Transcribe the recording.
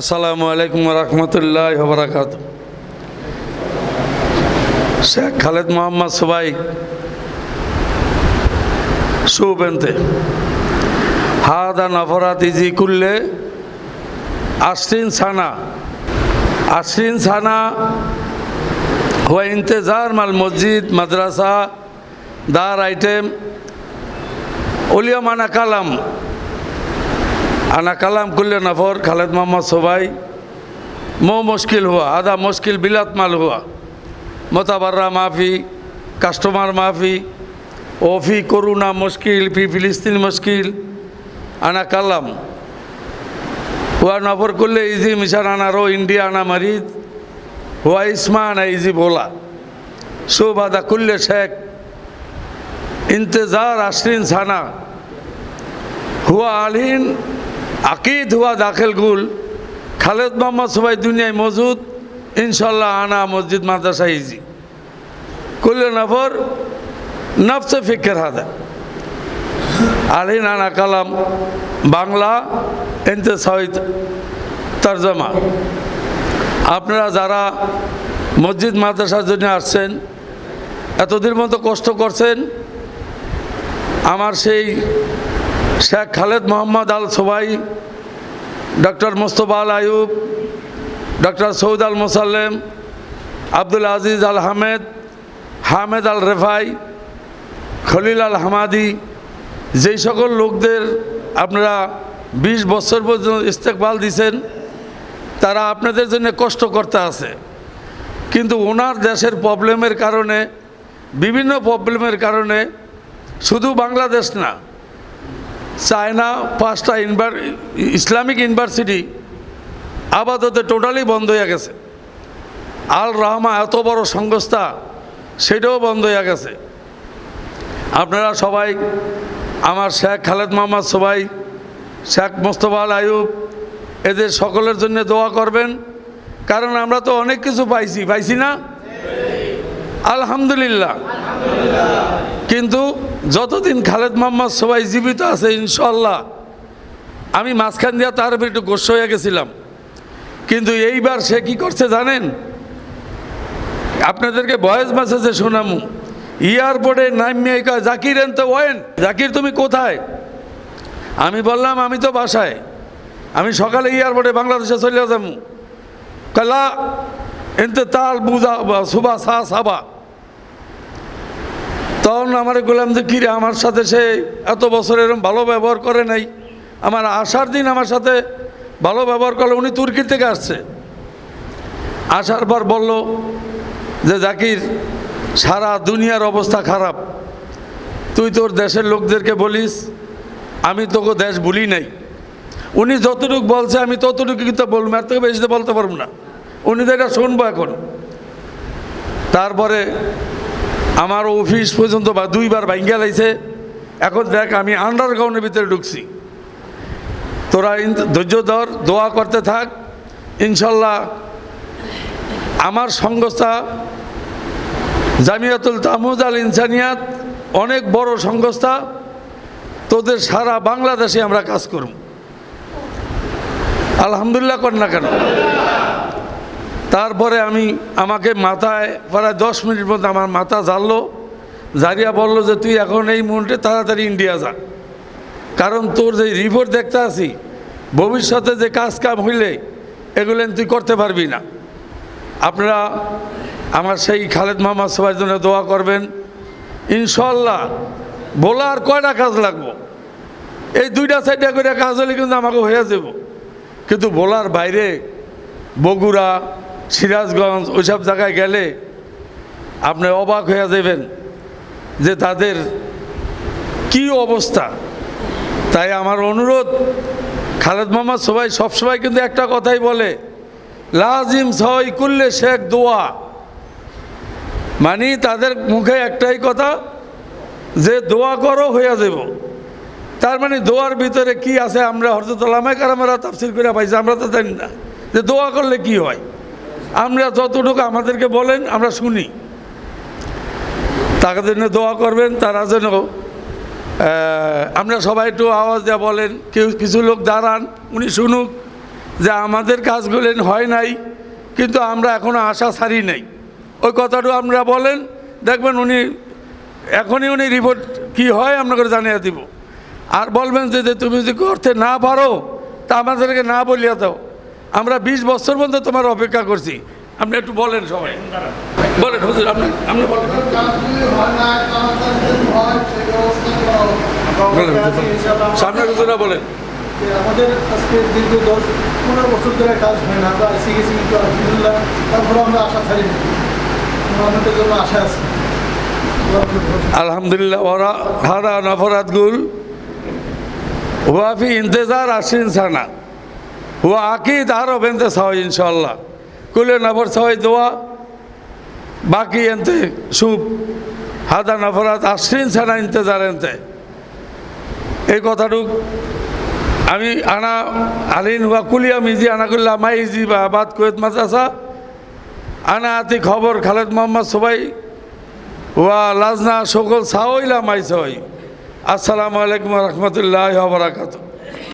আসসালামু আলাইকুম রহমতুল্লাহ বরাকাত শেখ খালেদ মোহাম্মদ সবাই সুবেন্তে, হাদা নফরাত ইজি কুল্লে, আশ্রিন সানা আশ্রিন সানা হুয়া ইন্তজার মাল মসজিদ, মাদ্রাসা, দার আইটেম মানা কালাম আনা কালাম কুল্লে নাফর, খালেদ মোহাম্মদ সবাই। মো মুশকিল হুয়া, আদা মুশকিল বিলাত মাল হুয়া। মোতাবাররা মাফি, কাস্টমার মাফি, ওফি করুণা মুশকিল, ফি ফিলিস্তিন মুশকিল। আনা কালাম। হুয়া নফর করলে ইজি মিশান আনারো ইন্ডিয়া, আনা মারিদ। হুয়া ইসমা আনা ইজি বোলা। সুব আদা কুল্লে শেখ। ইন্তেজার আশ্রিন সানা। হুয়া আলহীন আকিদ হুয়া দাখিল গুল খালেদ মোহাম্মদ সবাই দুনিয়ায় মজুদ। ইনশাল্লাহ আনা মসজিদ মাদ্রাসা ইজি। কুল্ল নফর, নফসে ফিকের হাদা। আলি নানা কালাম, বাংলা, এনতে সহিত তর্জমা। আপনারা যারা মসজিদ মাদ্রাসার জন্য আসছেন এতদিন মতো কষ্ট করছেন, আমার সেই Sheikh Khalid Mohammed Al Subai doctor Mustafa Al Ayoub doctor Saud Al Musallem, Abdul Aziz Al Hamed Hamed Al Rifai, Khalil Al Hamadi, যেই সকল লোকদের আপনারা বিশ বছর পর্যন্ত ইস্তেকবাল দিছেন, তারা আপনাদের জন্য কষ্ট করতে আছে। কিন্তু ওনার দেশের প্রবলেমের কারণে, বিভিন্ন প্রবলেমের কারণে, শুধু বাংলাদেশ না চায়না, পাঁচটা ইনভার ইসলামিক ইউনিভার্সিটি আপাতত টোটালি বন্ধ হয়ে গেছে। আল রহমা এত বড় সংস্থা, সেটাও বন্ধ হয়ে গেছে। আপনারা সবাই, আমার শেখ খালেদ মোহাম্মদ সবাই, শেখ মোস্তফা আল আয়ুব এদের সকলের জন্য দোয়া করবেন, কারণ আমরা তো অনেক কিছু পাইছি। পাইছি না? আলহামদুলিল্লাহ। কিন্তু যতদিন খালেদ মোহাম্মদ সবাই জীবিত আছে ইনশাল্লাহ আমি মাঝখান দিয়া তার উপর একটু গোস্ব হয়ে গেছিলাম। কিন্তু এইবার সে কি করছে জানেন? আপনাদেরকে ভয়েস মেসেজে শোনামু। এয়ারপোর্টে নামিয়ে কয় জাকির এন তো ওয়েন। জাকির, তুমি কোথায়? আমি বললাম, আমি তো বাসায়। আমি সকালে এয়ারপোর্টে বাংলাদেশে চলে যাব কলা তো তাল বুঝা সুবা সা সাবা। তখন আমার বললাম যে কিরে, আমার সাথে সে এত বছর এরকম ভালো ব্যবহার করে নাই। আমার আসার দিন আমার সাথে ভালো ব্যবহার করল, উনি তুর্কি থেকে আসছে। আসার পর বলল যে, জাকির, সারা দুনিয়ার অবস্থা খারাপ। তুই তোর দেশের লোকদেরকে বলিস, আমি তোকে দেশ ভুলি নাই। উনি যতটুকু বলছে, আমি ততটুকু কিন্তু বলব এর থেকে বেশি বলতে পারব না। উনি তো এটা শুনব এখন। তারপরে আমার অফিস পর্যন্ত বা দুইবার ভাঙ্গা লাইছে এখন দেখ, আমি আন্ডারগ্রাউন্ডের ভিতরে ঢুকছি। তোরা ধৈর্য ধর, দোয়া করতে থাক। ইনশাল্লাহ আমার সংস্থা জামিয়াতুল তামুজ আল ইনসানিয়াত অনেক বড় সংস্থা। তোদের সারা বাংলাদেশে আমরা কাজ করব। আলহামদুলিল্লাহ কর না কেন? তারপরে আমি আমাকে মাথায় প্রায় দশ মিনিট মধ্যে আমার মাথা জ্বাললো জারিয়া বলল যে, তুই এখন এই মুহূর্তে তাড়াতাড়ি ইন্ডিয়া যা। কারণ তোর যে রিপোর্ট দেখতে আসি ভবিষ্যতে যে কাজ কাম হইলে, এগুলো তুই করতে পারবি না। আপনারা আমার সেই খালেদ মোহাম্মদ সবার জন্য দোয়া করবেন। ইনশাল্লাহ বলার কয়টা কাজ লাগবো? এই দুইটা সাইডে করে কাজ হলে কিন্তু আমাকে হয়ে যাব। কিন্তু বলার বাইরে বগুড়া সিরাজগঞ্জ, ওইসব জায়গায় গেলে আপনি অবাক হয়ে যাবেন যে তাদের কি অবস্থা। তাই আমার অনুরোধ, খালেদ মোহাম্মদ সবাই সবসময় কিন্তু একটা কথাই বলে, লাজিম সই করলে শেখ দোয়া। মানে তাদের মুখে একটাই কথা, যে দোয়া করো হইয়া যাব তার মানে দোয়ার ভিতরে কি আছে আমরা হরজতলামায় কারামেরা তাফসির করে পাইছি, আমরা তো জানি না যে দোয়া করলে কি হয়। আমরা যতটুকু আমাদেরকে বলেন, আমরা শুনি। তাদের জন্য দোয়া করবেন, তারা যেন আমরা সবাই একটু আওয়াজ দেওয়া বলেন, কেউ কিছু লোক দাঁড়ান, উনি শুনুক যে আমাদের কাজগুলো হয় নাই, কিন্তু আমরা এখনও আশা ছাড়ি নাই। ওই কথাটা আপনারা বলেন, দেখবেন উনি, এখনই উনি রিপোর্ট কি হয় আপনাকে জানিয়ে দিব। আর বলবেন যে তুমি যদি করতে না পারো, তা আমাদেরকে না বলিয়া দাও। আমরা বিশ বছর পর্যন্ত তোমার অপেক্ষা করছি। আপনি একটু বলেন সবাই। বলেন হুজুর আপনি আপনি বলেন। সামনে হুজুরা। বলেন। আমাদের আজকে দীর্ঘ দশ পনেরো বছর ধরে কাজ হয় না। আমরা কিন্তু আলহামদুলিল্লাহ তারপরে আমরা আশা ছাড়ি আমাদের জন্য আশা আছে। আলহামদুলিল্লাহ ওরা হাদা নফরাত গুল। হুয়াফি ইন্তজার আসিন সানা। হুয়া আকিদ আরও বেনতে সাহই ইনশাল্লাহ কুলে নফর সাহই দোয়া, বাকি এনতে সুপ, হাদা নফরাত আসিন সানা ইন্তজার এনতে। এই কথাটুক আমি আনা আলিন হুয়া কুলিয়া মিজি আনাকুল্লাহ মাইজি বা বাদ কুয়েত মাদ্রাসা, আনা আতি খবর খালেদ মোহাম্মদ সবাই, ওয়া লাজনা সকল সাওইলা মাইসই আসসালামু আলাইকুম রহমতুল্লাহ বারাকাতুহ।